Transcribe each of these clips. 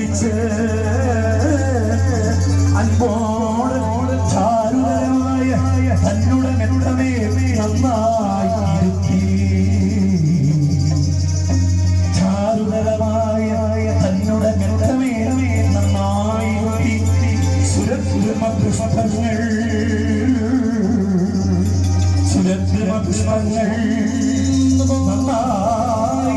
പിടിച്ച് അൻപോട് ചാരുതരമായ തന്നുടൻ എത്തമേ നന്നായി ഇരുത്തി. ചാരുതരമായ തന്നുടൻ എത്തമേ നന്നായി ഇരുത്തി. സുരസുരമ പുഷ്പങ്ങൾ നന്നായി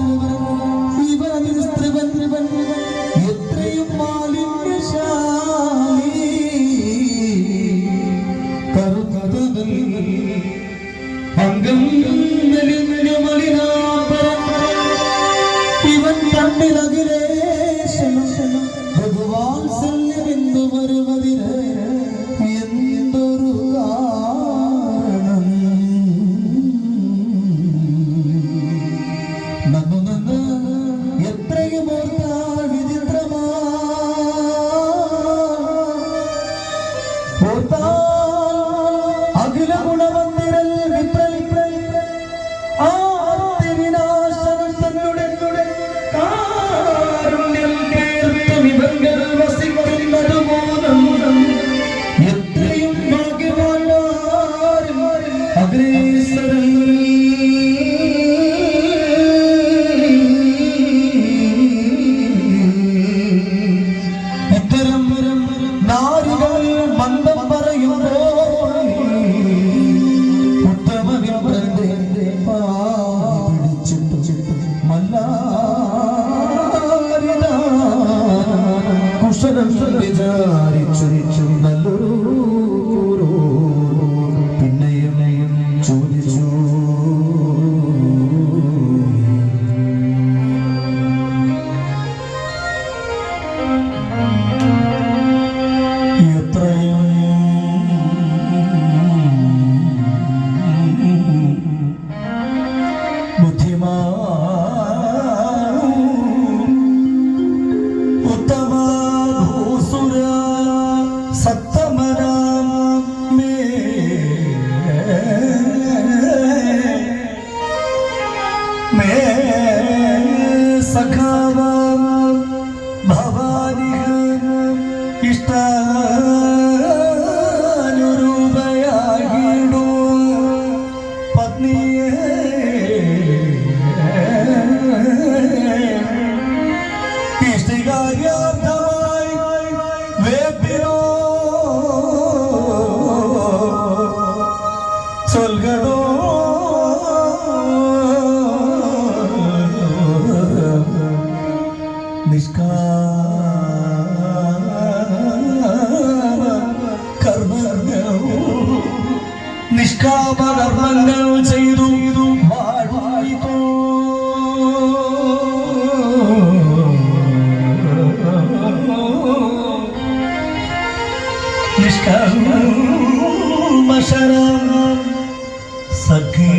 Lord. നിഷ്കാമ കർമ്മങ്ങൾ ചെയ്തു വാഴ്വായിത്തോ നിഷ്കർമ്മശരം സഖേ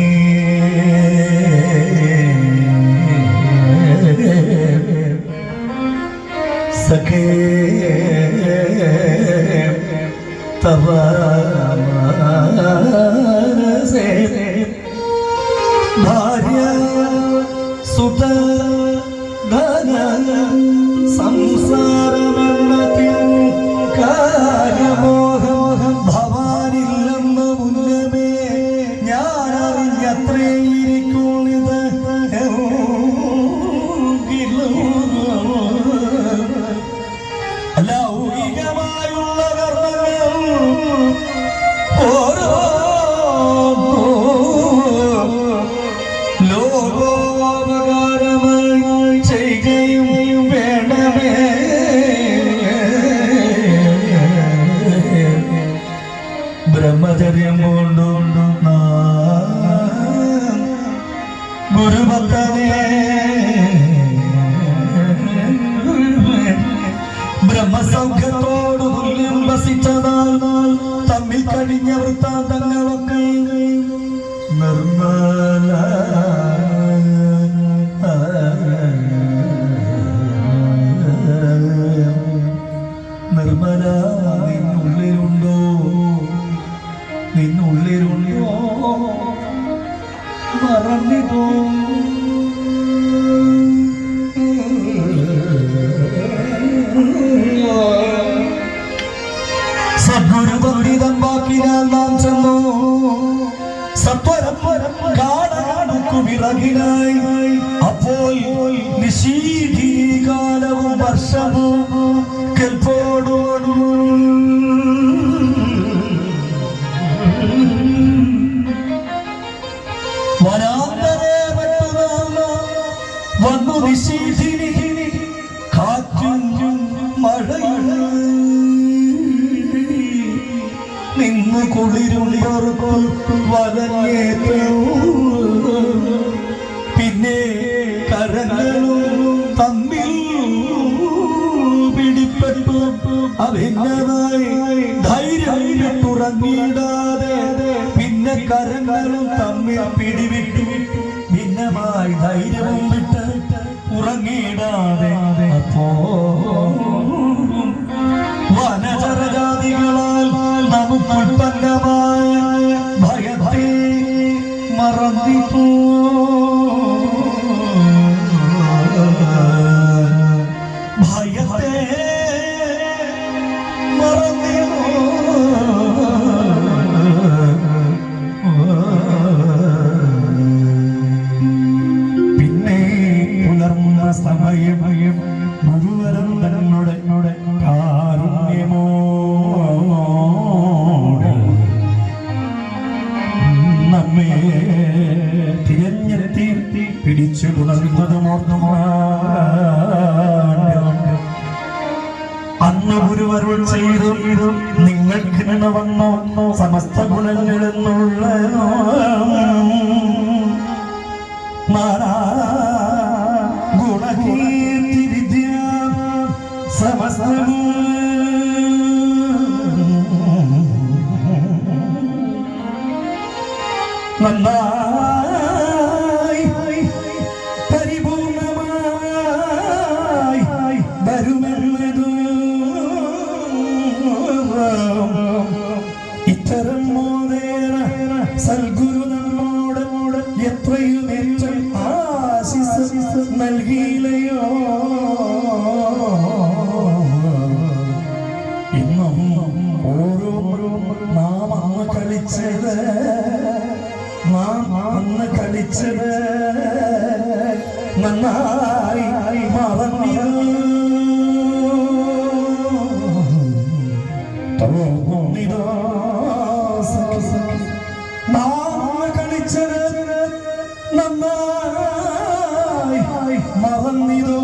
സഖേ തവ കഴിഞ്ഞ വൃത്താന്തങ്ങളൊക്കെ തമ്മിൽ പിടിപ്പെട്ടു. അഭിന്നമായി ധൈര്യം വിട്ടുറങ്ങിയിടാതെ പിന്നെ കരങ്ങളും തമ്മിൽ പിടിവിട്ടു. ഭിന്നമായി ധൈര്യവും വിട്ട് ഉറങ്ങിയിടാതെ അപ്പോ വനചരജാതികളാൽ നമുക്ക് ഉൽപ്പന്നമായ ഭയത്തെ മറന്നിപ്പോ സമയം ഗുരുവരം തന്നോട് കാരുണ്യമോ നമ്മെ തിരഞ്ഞെത്തി പിടിച്ചു പുണർന്നതും അന്ന് ഗുരുവരുൾ ചെയ്തു നിങ്ങൾക്ക് വന്നോ സമസ്ത ഗുണങ്ങളെന്നുള്ള നന്നായി പരിപൂർണമായി വരുമെന്നതു ഇത്തരം മോദേന സൽഗുരു നമ്മോട് എത്രയും ഏറ്റവും ആശ നൽകിയില്ലയോ? ഇന്നും ഓരോ നാം അന്ന് കളിച്ചത് നന്നായി മറന്നിരുന്നു നാം കളിച്ചത് നന്നായി മറന്നിരുന്നു.